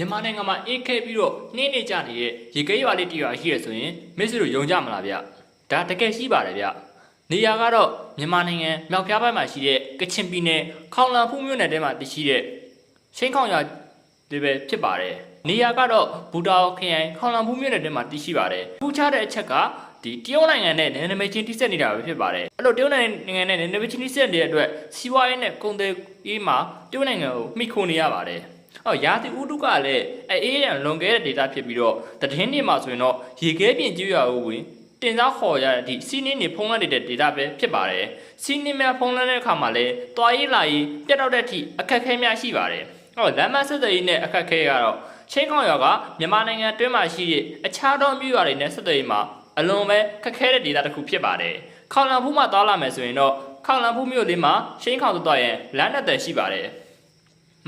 မြန်မာနိုင်ငံမှာအေးခဲပြီးတော့နှင်းနေကြနေတဲ့ရေခဲရွာလေးတစ်ရွာရှိရဆိုရင်မစ်စတို့ယုံကြမလားဗျဒါတကယ်ရှိပါတယ်ဗျနေရာကတော့မြန်မာနိုင်ငံမြောက်ဖျားဘက်မှာရှိတဲ့ကချင်ပြည်နယ်ခေါင်လန်ဖူးမြို့နယ်ထဲမှာတည်ရှိတဲ့ချင်းခေါင်ရွာဒီပဲဖြစ်ပါတယ်နေရာကတော့ဘူတာခရိုင်ခေါင်လန်ဖူးမြို့နယ်ထဲမှာတည်ရှိပါတယ်ထူးခြားတဲ့အချက်ကဒီတရုတ်နိုင်ငံနဲ့နယ်နိမိတ်ချင်းတိစက်နေတာပဲဖြစ်ပါတယ်အဲ့လိုတရုတ်နိုင်ငံနဲ့နယ်နိမိတ်ချင်းတိစက်နေတဲ့အတွက်စီးပွားရေးနဲ့ကုန်သွယ်ရေးမှာတရုတ်နိုင်ငံကိုမှီခိုနေရပါတယ် အော်ရာသီဥတုကလည်းအဲအေးရန်လွန်ခဲ့တဲ့ data ဖြစ်ပြီးတော့သတင်းတွေမှာဆိုရင်တော့ရေခဲပြင်ကျွော်ဦးဝင်တင်စားခေါ်ရတဲ့အထိစီးနင်းနေဖုံးလွှမ်းနေတဲ့ data ပဲဖြစ်ပါတယ်စီးနင်းများဖုံးလွှမ်းတဲ့အခါမှာလည်းတွားရေးလာရေးပြတ်တော့တဲ့အထိအခက်အခဲများရှိပါတယ်အော်လမ်းမဆက်သွယ်ရေးနဲ့အခက်အခဲကတော့ချင်းခေါင်ရွာကမြန်မာနိုင်ငံအတွင်းမှာရှိတဲ့အခြားသောမြို့ရွာတွေနဲ့ဆက်သွယ်ရေးမှာအလွန်ပဲခက်ခဲတဲ့ data တစ်ခုဖြစ်ပါတယ်ခေါင်လန်ဖူးမှသွားလာမယ်ဆိုရင်တော့ခေါင်လန်ဖူးမြို့လေးမှာချင်းခေါင်သွားရင်လမ်းနဲ့တည်ရှိပါတယ်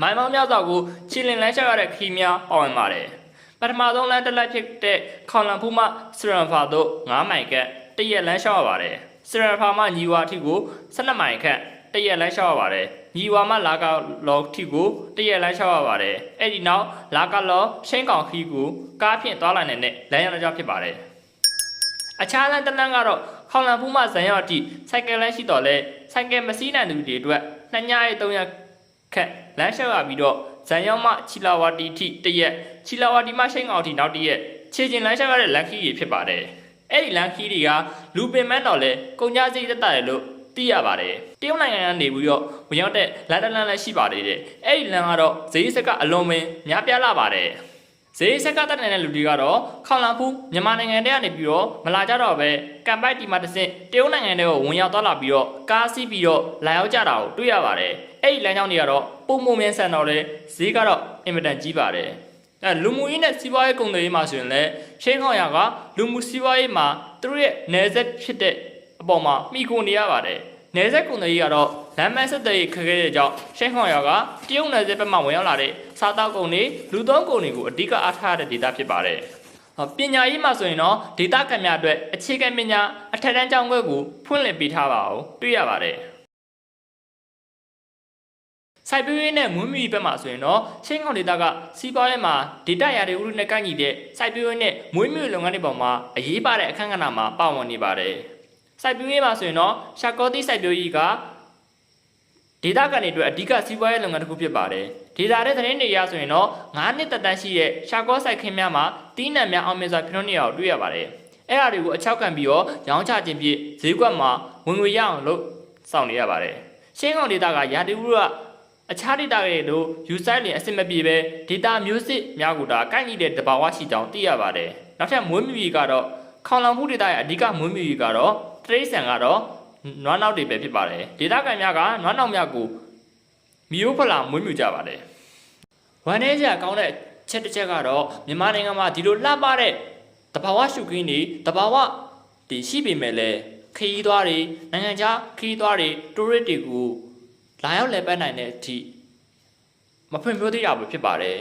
မိုင်မောင်းများစွာကိုခြေလင်လန်းလျှောက်ရတဲ့ခီးများပါဝင်ပါတယ်။ပထမဆုံးလမ်းတစ်လက်ဖြစ်တဲ့ခေါင်လန်ဖူးမှစရန်ဖာတို့9မိုင်ခန့်တရက်လမ်းလျှောက်ရပါတယ်။စရန်ဖာမှညီဝါထိကို12မိုင်ခန့်တရက်လမ်းလျှောက်ရပါတယ်။ညီဝါမှလာကလောထိကိုတရက်လမ်းလျှောက်ရပါတယ်။အဲ့ဒီနောက်လာကလောရှင်းကောင်ခီးကိုကားဖြင့်သွားလာနေတဲ့လမ်းရကြောင်းဖြစ်ပါတယ်။အခြားလမ်းတစ်လမ်းကတော့ခေါင်လန်ဖူးမှဇန်ရောက်အထိစိုက်ကယ်လမ်းရှိတော်လဲစိုက်ကယ်မစီးနိုင်သူတွေအတွက်နှစ်ညရဲ့3ရက် ခက်လမ်းလျှောက်ရပြီးတော့ဇန်ရောက်မှချီလာဝတီထိတစ်ရက်ချီလာဝတီမှရှိန်ကောင်ထိနောက်တစ်ရက်ခြေကျင်လမ်းလျှောက်ရတဲ့လမ်းခီးတွေဖြစ်ပါတယ်အဲ့ဒီလမ်းခီးတွေကလူပင်မန်းတော်လဲကုန်ကြစိတ်သက်သာတယ်လို့သိရပါတယ်တရုတ်နိုင်ငံကနေပြီးတော့ဝင်ရောက်တဲ့လမ်းတစ်လမ်းလည်းရှိပါတယ်တဲ့အဲ့ဒီလမ်းကတော့ဈေးစက်ကအလွန်ပင်များပြားလာပါတယ် ဈေးဆက်ကတက်နေတဲ့လူတွေကတော့ခေါင်လန်ဖူးမြန်မာနိုင်ငံထဲကနေပြီးတော့မလာကြတော့ပဲကမ်ပိုက်တီမှာတဆင့်တရုတ်နိုင်ငံထဲကိုဝင်ရောက်သွားလာပြီးတော့ကားစီးပြီးတော့လာရောက်ကြတာကိုတွေ့ရပါတယ်။အဲ့ဒီလမ်းကြောင်းတွေကတော့ပုံမမြန်ဆန်တော့လေဈေးကတော့အင်မတန်ကြီးပါတယ်။အဲလူမှုရေးနဲ့စီးပွားရေးကုန်သွယ်ရေးမှာဆိုရင်လည်းရှင်းခေါင်ရကလူမှုစီးပွားရေးမှာသူတို့ရဲ့နယ်စပ်ဖြစ်တဲ့အပေါ်မှာမိခိုနေရပါတယ်။နယ်စပ်ကုန်သွယ်ရေးကတော့ လမ်းမဆက်တဲ့ခက်ခဲတဲ့ကြောင့်ရှင်းခေါင်ရကတရုတ်နယ်စပ်ဘက်မှဝင်ရောက်လာတဲ့စားတောက်ကုန်တွေလူသုံးကုန်တွေကိုအဓိကအားထားရတဲ့ဒေသဖြစ်ပါတယ်။ဟောပညာရေးမှာဆိုရင်တော့ဒေတာကံများအတွက်အခြေခံပညာအထက်တန်းကျောင်းခွဲကိုဖွင့်လှစ်ပေးထားပါအောင်တွေ့ရပါတယ်။စိုက်ပျိုးရေးနဲ့မွေးမြူရေးဘက်မှာဆိုရင်တော့ချင်းကောင်ဒေတာကစီးပွားရေးမှာဒေတာရာတွေဥရုနဲ့ကိုက်ညီတဲ့စိုက်ပျိုးရေးနဲ့မွေးမြူရေးလုပ်ငန်းတွေပေါ်မှာအရေးပါတဲ့အခန်းကဏ္ဍမှာပါဝင်နေပါတယ်။စိုက်ပျိုးရေးမှာဆိုရင်တော့ရှာကောတိစိုက်ပျိုးရေးက ဒေတာကနေအတွက်အဓိကစီးပွားရေးလုပ်ငန်းတစ်ခုဖြစ်ပါတယ်။ဒေတာတဲ့သတင်းတွေအရဆိုရင်တော့9နှစ်သက်တမ်းရှိတဲ့ရှာကောဆိုင်ခင်းများမှာတီးနှံများအောင်မြင်စွာဖြစ်ထွန်းနေရအောင်တွေ့ရပါတယ်။အဲ့အရာတွေကိုအချောက်ခံပြီးတော့ရောင်းချခြင်းဖြင့်ဈေးကွက်မှာဝင်ငွေရအောင်လုပ်ဆောင်နေရပါတယ်။ရှင်းကောင်ဒေတာကရာတီဥရအခြားဒေတာတွေတို့ယူဆိုင်လင်အစစ်မပြေပဲဒေတာမျိုးစစ်များကိုဒါကိုက်ညီတဲ့တဘာဝရှိကြောင်းသိရပါတယ်။နောက်ထပ်မွေးမြူရေးကတော့ခေါင်လောင်မှုဒေတာရဲ့အဓိကမွေးမြူရေးကတော့တရိတ်ဆန်ကတော့ နွားနောက်တွေပဲဖြစ်ပါတယ်ဒေတာကန်များကနွားနောက်များကိုမီယိုဖလာမွေးမြူကြပါတယ်ဝမ်းနေကြကောင်းတဲ့ချက်တစ်ချက်ကတော့မြန်မာနိုင်ငံမှာဒီလိုလှပတဲ့တဘာဝရှုခင်းတွေတဘာဝဒီရှိပေမဲ့လည်းခရီးသွားတွေနိုင်ငံခြားခရီးသွားတွေတိုးရစ်တွေကိုလာရောက်လည်ပတ်နိုင်တဲ့အထိမဖွင့်ပြသေးတာပဲဖြစ်ပါတယ်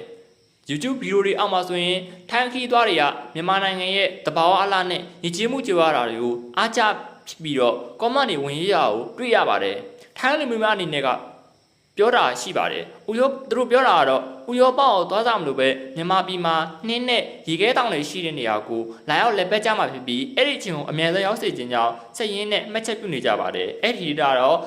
YouTube ဗီဒီယိုတွေအောက်မှာဆိုရင်ထိုင်းခီးသွားတွေကမြန်မာနိုင်ငံရဲ့တဘာဝအလားနဲ့ရည်ကြီးမှုကြွားတာတွေကိုအားကျ ဖြစ်ပြီးတော့ comment တွေဝင်ရရကိုတွေ့ရပါတယ်။ထိုင်းလူမျိုးများအနေနဲ့ကပြောတာရှိပါတယ်။ဥရောသူတို့ပြောတာကတော့ဥရောပကိုသွားကြမလို့ပဲမြန်မာပြည်မှာနှင်းနဲ့ရေခဲတောင်တွေရှိတဲ့နေရာကိုလာရောက်လက်ပတ်ကြမှာဖြစ်ပြီးအဲ့ဒီအချိန်ကိုအမြန်ဆုံးရောက်စေခြင်းကြောင့်စက်ရင်းနဲ့မှတ်ချက်ပြုနေကြပါတယ်။အဲ့ဒီ data တော့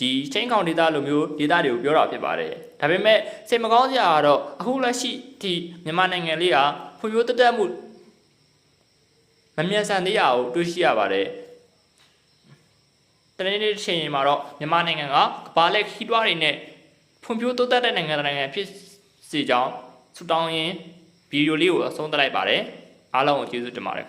ဒီချင်းကောင် data လိုမျိုး data တွေကိုပြောတာဖြစ်ပါတယ်။ဒါပေမဲ့စိတ်မကောင်းစရာကတော့အခုလက်ရှိဒီမြန်မာနိုင်ငံလေးကဖွံ့ဖြိုးတက်တက်မှုမမြန်ဆန်သေးရအောင်တွေ့ရှိရပါတယ်။ တနေ့နေ့တစ်ချိန်မှာတော့မြန်မာနိုင်ငံကကမ္ဘာလက်ခီးတွားတွေနဲ့ဖွံ့ဖြိုးတိုးတက်တဲ့နိုင်ငံတစ်နိုင်ငံဖြစ်စေကြောင်းဆုတောင်းရင်းဗီဒီယိုလေးကိုအဆုံးသတ်လိုက်ပါတယ်အားလုံးကိုကျေးဇူးတင်ပါတယ်ခင်ဗျ